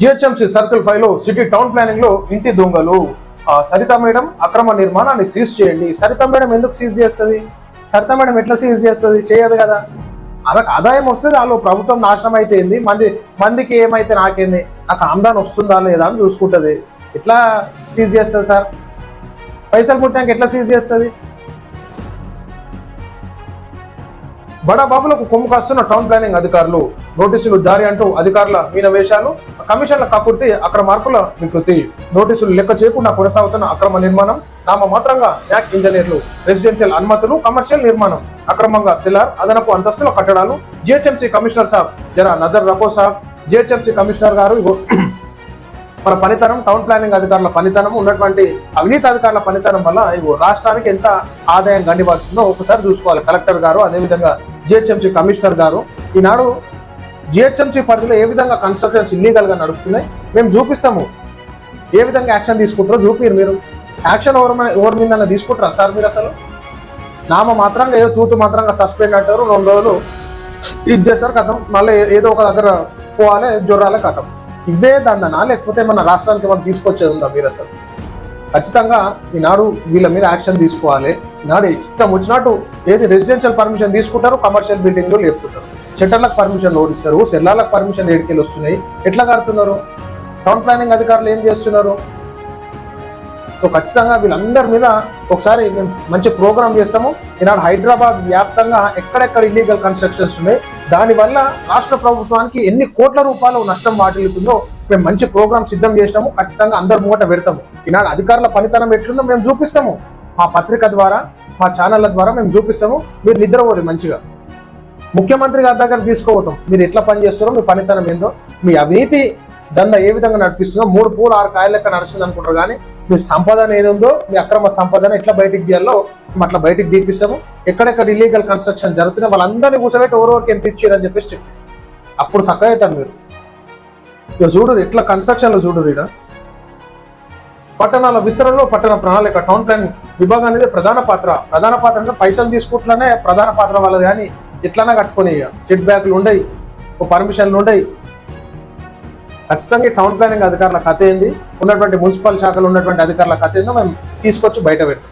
GHMC circle ఫైవ్లో city town ప్లానింగ్లో ఇంటి దొంగలు. సరిత మేడం అక్రమ నిర్మాణాన్ని సీజ్ చేయండి. సరిత మేడం ఎందుకు సీజ్ చేస్తుంది? సరిత మేడం ఎట్లా సీజ్ చేస్తుంది? చేయదు కదా. ఆమెకు ఆదాయం వస్తుంది వాళ్ళు ప్రభుత్వం నాశనం అయితే ఏంది మంది మందికి ఏమైతే నాకేంది? నాకు ఆమ్దాన్ వస్తుందా లేదా అని చూసుకుంటది. ఎట్లా సీజ్ చేస్తుంది సార్? పైసలు పుట్టినాక ఎట్లా సీజ్ చేస్తుంది? బడా బాబులకు కొమ్ము కాస్తున్న టౌన్ ప్లానింగ్ అధికారులు నోటీసులు జారీ అంటూ అధికారుల మీన వేషాలు కమిషన్ల కకుర్తి అక్రమార్కుల వికృతి. నోటీసులు లెక్క చేయకుండా కొనసాగుతున్న అక్రమ నిర్మాణం నామ మాత్రంగా యాక్ ఇంజనీర్లు రెసిడెన్షియల్ అనుమతులు కమర్షియల్ నిర్మాణం. అక్రమంగా సిలార్ అదనపు అంతస్తుల కట్టడాలు జిహెచ్ఎంసీ కమిషనర్ సాబ్ జరా నజర్ రకో సాబ్ జిహెచ్ఎంసీ కమిషనర్ గారు మన పనితనం టౌన్ ప్లానింగ్ అధికారుల పనితనం ఉన్నటువంటి అవినీతి అధికారుల పనితనం వల్ల రాష్ట్రానికి ఎంత ఆదాయం గండిపడుతుందో ఒకసారి చూసుకోవాలి. కలెక్టర్ గారు అదేవిధంగా జిహెచ్ఎంసీ కమిషనర్ గారు ఈనాడు జిహెచ్ఎంసీ పరిధిలో ఏ విధంగా కన్స్ట్రక్షన్స్ ఇల్లీగల్గా నడుస్తున్నాయి మేము చూపిస్తాము. ఏ విధంగా యాక్షన్ తీసుకుంటారో చూపిరు మీరు. యాక్షన్ ఎవరు ఎవరి మీద తీసుకుంటారా సార్ మీరు అసలు? నామ మాత్రంగా ఏదో తూతు మాత్రంగా సస్పెండ్ అంటారు రెండు రోజులు ఇది చేస్తారు కథం. మళ్ళీ ఏదో ఒక దగ్గర పోవాలి జ్వరాలే కథం. ఇవే దండనా? లేకపోతే మన రాష్ట్రానికి మనం తీసుకొచ్చేది ఉందా మీరు అసలు? ఖచ్చితంగా ఈనాడు వీళ్ళ మీద యాక్షన్ తీసుకోవాలి. ఈనాడు ఇష్టం వచ్చినట్టు ఏది రెసిడెన్షియల్ పర్మిషన్ తీసుకుంటారు కమర్షియల్ బిల్డింగ్లు లేపుకుంటారు. షట్టర్లకు పర్మిషన్ ఓడిస్తారు సెల్లార్లకు పర్మిషన్ ఏడికెళ్ళి వస్తున్నాయి. ఎట్లా కడుతున్నారు? టౌన్ ప్లానింగ్ అధికారులు ఏం చేస్తున్నారు? సో ఖచ్చితంగా వీళ్ళందరి మీద ఒకసారి మేము మంచి ప్రోగ్రామ్ చేస్తాము. ఈనాడు హైదరాబాద్ వ్యాప్తంగా ఎక్కడెక్కడ ఇల్లీగల్ కన్స్ట్రక్షన్స్ ఉన్నాయి దానివల్ల రాష్ట్ర ప్రభుత్వానికి ఎన్ని కోట్ల రూపాయలు నష్టం వాటిల్లుతుందో మేము మంచి ప్రోగ్రామ్ సిద్ధం చేసినాము ఖచ్చితంగా అందరు మూట పెడతాము. ఈనాడు అధికారుల పనితనం ఎట్లుందో మేము చూపిస్తాము. మా పత్రిక ద్వారా మా ఛానళ్ళ ద్వారా మేము చూపిస్తాము. మీరు నిద్రపోదు మంచిగా. ముఖ్యమంత్రి గారి దగ్గర తీసుకోవటం మీరు ఎట్లా పని చేస్తారో మీ పనితనం ఏందో మీ అవినీతి దంద ఏ విధంగా నడిపిస్తుందో మూడు పూలు ఆరు కాయలు లెక్క నడుస్తుంది అనుకుంటారు కానీ మీ సంపదన ఏదుందో మీ అక్రమ సంపదన ఎట్లా బయటికి తీయాలో మేము అట్లా బయటికి తీపిస్తాము. ఎక్కడెక్కడ ఇల్లీగల్ కన్స్ట్రక్షన్ జరుగుతున్నా వాళ్ళందరినీ కూర్చోబెట్టి ఎవరెవరికి ఎంత ఇచ్చారని చెప్పేసి చెప్పిస్తాం. అప్పుడు చక్కగా అవుతారు మీరు. ఇక చూడు ఎట్లా కన్స్ట్రక్షన్లో చూడు ఇక పట్టణాల విస్తరణలో పట్టణ ప్రణాళిక టౌన్ ప్లానింగ్ విభాగం అనేది ప్రధాన పాత్ర. ప్రధాన పాత్ర అంటే పైసలు తీసుకుంటున్నానే ప్రధాన పాత్ర వాళ్ళది. కానీ ఎట్లనే కట్టుకొని ఇక సెట్ బ్యాక్లు ఉండయి పర్మిషన్లు ఉండయి. ఖచ్చితంగా ఈ టౌన్ ప్లానింగ్ అధికారుల కథ ఏంది? ఉన్నటువంటి మున్సిపల్ శాఖలు ఉన్నటువంటి అధికారుల కథ ఏందో మేము తీసుకొచ్చి బయట పెట్టాం